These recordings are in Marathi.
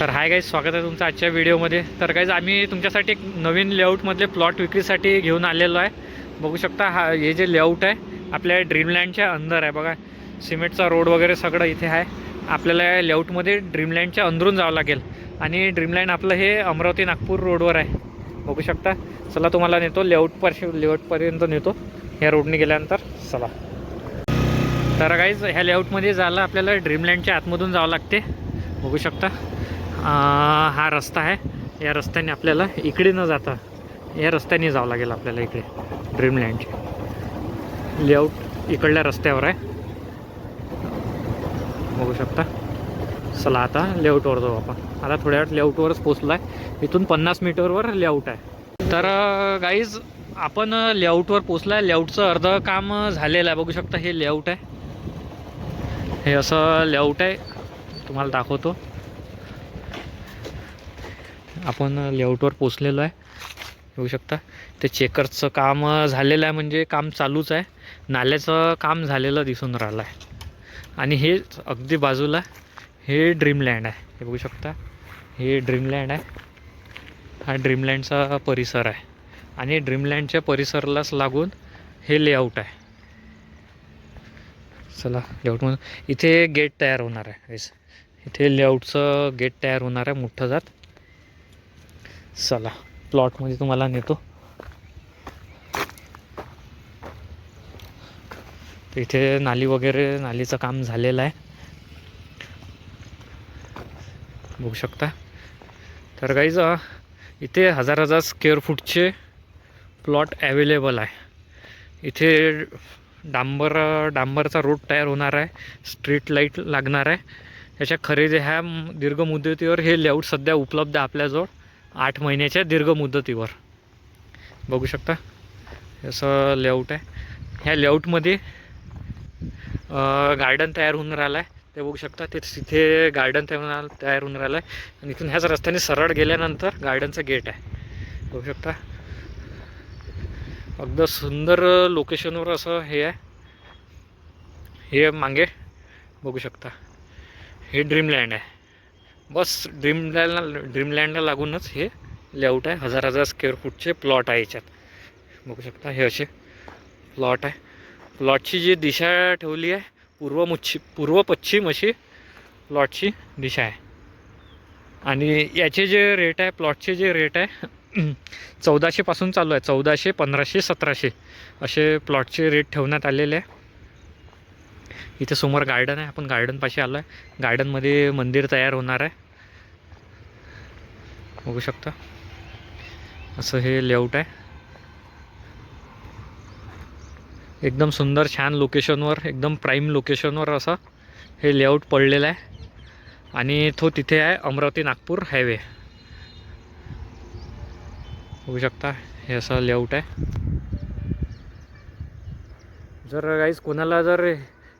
तर हाय गाईज स्वागत आहे तुमचं आजच्या व्हिडिओमध्ये. तर गाईज आम्ही तुमच्यासाठी एक नवीन लेआउटमधले प्लॉट विक्रीसाठी घेऊन आलेलो आहे. बघू शकता हा हे जे लेआउट आहे आपल्या ड्रीमलँडच्या अंदर आहे बघा. सिमेंटचा रोड वगैरे सगळं इथे आहे. आपल्याला या लेआउटमध्ये ड्रीमलँडच्या अंदरून जावं लागेल. आणि ड्रीमलँड आपलं हे अमरावती नागपूर रोडवर आहे. बघू शकता. चला तुम्हाला नेतो. लेआउट पर लेआउटपर्यंत नेतो. ह्या रोडने गेल्यानंतर चला. तर गाईज ह्या लेआउटमध्ये जायला आपल्याला ड्रीमलँडच्या आतमधून जावं लागते. बघू शकता. हा रस्ता आहे. या रस्त्याने आपल्याला इकडे न जाता या रस्त्याने जावं लागेल आपल्याला इकडे ड्रीमलँडचे लेआउट इकडल्या रस्त्यावर आहे. बघू शकता. चला आता लेआउटवर जाऊ आपण. आता थोड्या वेळात लेआउटवरच पोचलो आहे इथून पन्नास मीटरवर लेआउट आहे. तर गाईज आपण लेआउटवर पोचलो आहे लेआउटचं अर्ध काम झालेलं आहे. बघू शकता हे लेआउट आहे. हे असं लेआउट आहे. तुम्हाला दाखवतो. आपण लेआउटवर पोचलेलो आहे. बघू शकता. ते चेकरचं काम झालेलं आहे म्हणजे काम चालूच आहे. नाल्याचं काम झालेलं दिसून राहिलं आहे. आणि हे अगदी बाजूला हे ड्रीमलँड आहे. हे बघू शकता. हे ड्रीमलँड आहे. हा ड्रीमलँडचा परिसर आहे. आणि ड्रीमलँडच्या परिसरालाच लागून हे लेआउट आहे. चला लेआउटमधून इथे गेट तयार होणार आहे. इथे लेआउटचं गेट तयार होणार आहे. मोठं जात. चला प्लॉटमध्ये तुम्हाला नेतो. इथे नाली वगैरे नालीचं काम झालेलं आहे. बघू शकता. तर काहीच इथे हजार हजार स्क्वेअर फूटचे प्लॉट ॲवेलेबल आहे. इथे डांबर डांबरचा रोड तयार होणार आहे. स्ट्रीट लाइट लागणार आहे. याच्या खरेदी ह्या दीर्घ मुदतीवर हे लेआउट सध्या उपलब्ध आहे आपल्याजवळ. आठ महिन्याच्या दीर्घ मुदतीवर. बघू शकता? असं लेआउट आहे. ह्या लेआउटमध्ये गार्डन तयार होऊन राहिलं आहे ते बघू शकता. ते तिथे गार्डन तयार तयार होऊन राहिलं आहे आणि इथून ह्याच रस्त्याने सरळ गेल्यानंतर गार्डनचं गेट आहे. बघू शकता? अगदी सुंदर लोकेशनवर असं हे आहे. हे मागे बघू शकता. हे ड्रीमलँड आहे. बस ड्रीमलँडला ड्रीमलँडला लागूनच हे लेआउट आहे. हजार हजार स्क्वेअर फूटचे प्लॉट आहे याच्यात. बघू शकता हे असे प्लॉट आहे. प्लॉटची जी दिशा ठेवली आहे पूर्व मुच्छी पूर्व पश्चिम अशी प्लॉटची दिशा आहे. आणि याचे जे रेट आहे प्लॉटचे जे रेट आहे चौदाशेपासून चालू आहे. चौदाशे पंधराशे सतराशे असे प्लॉटचे रेट ठेवण्यात आलेले आहे. इथे समोर गार्डन आहे. आपण गार्डनपाशी आलो आहे गार्डनमध्ये मंदिर तयार होणार आहे. बघू शकता. असं हे लेआउट आहे. एकदम सुंदर छान लोकेशनवर एकदम प्राईम लोकेशनवर असं हे लेआउट पडलेलं आहे. आणि तो तिथे आहे अमरावती नागपूर हायवे बघू शकता हे असं लेआउट आहे. जर गाईज कोणाला जर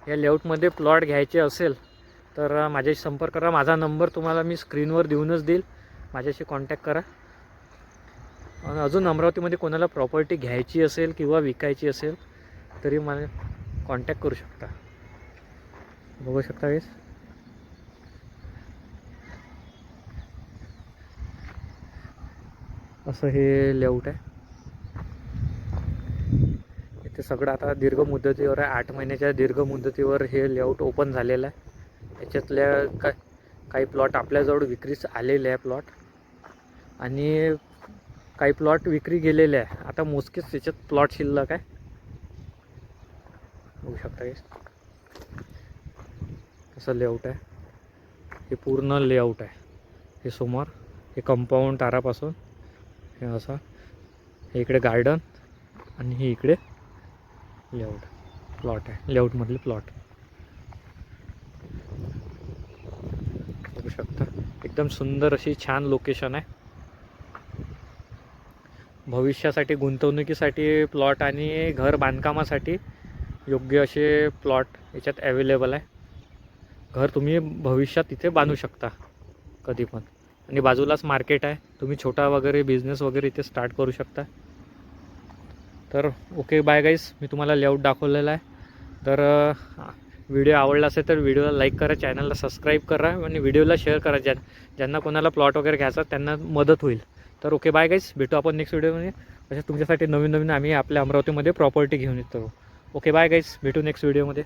या लेआउटमध्ये प्लॉट घ्यायचे असेल तर माझ्याशी संपर्क करा. माझा नंबर तुम्हाला मी स्क्रीनवर देऊनच देईल. माझ्याशी कॉन्टॅक्ट करा. आणि अजून अमरावतीमध्ये कोणाला प्रॉपर्टी घ्यायची असेल किंवा विकायची असेल तरी मला कॉन्टॅक्ट करू शकता. बघू शकता गाईज असं हे लेआउट आहे. सगळं आता दीर्घ मुदतीवर आहे. आठ महिन्याच्या दीर्घ मुदतीवर हे लेआउट ओपन झालेलं आहे. याच्यातल्या का काही प्लॉट आपल्याजवळ विक्रीस आलेले आहे प्लॉट आणि काही प्लॉट विक्री गेलेले आहे. आता मोजकेच त्याच्यात प्लॉट शिल्लक आहे. बघू शकता कसं लेआउट आहे? हे पूर्ण लेआउट आहे. हे समोर हे कंपाऊंड तारापासून हे असं हे इकडे गार्डन आणि हे इकडे लेआउट. प्लॉट आहे. लेआउटमधले प्लॉट. बघू शकता. एकदम सुंदर अशी छान लोकेशन आहे. भविष्यासाठी गुंतवणुकीसाठी प्लॉट आणि घर बांधकामासाठी योग्य असे प्लॉट याच्यात ॲवेलेबल आहे. घर तुम्ही भविष्यात इथे बांधू शकता. कधी पण. आणि बाजूलाच मार्केट आहे. तुम्ही छोटा वगैरे बिझनेस वगैरे इथे स्टार्ट करू शकता. तर ओके बाय गाईस मी तुम्हाला लेआउट दाखवलेला आहे. तर व्हिडिओ आवडला असेल तर व्हिडिओला लाईक करा चॅनलला सबस्क्राईब करा आणि व्हिडिओला शेअर करा. ज्या ज्यांना कोणाला प्लॉट वगैरे घ्यायचा त्यांना मदत होईल. तर ओके बाय गाईज भेटू आपण नेक्स्ट व्हिडिओमध्ये अशा तुमच्यासाठी नवीन नवीन आम्ही आपल्या अमरावतीमध्ये प्रॉपर्टी घेऊन येतो. ओके बाय गाईस भेटू नेक्स्ट व्हिडिओमध्ये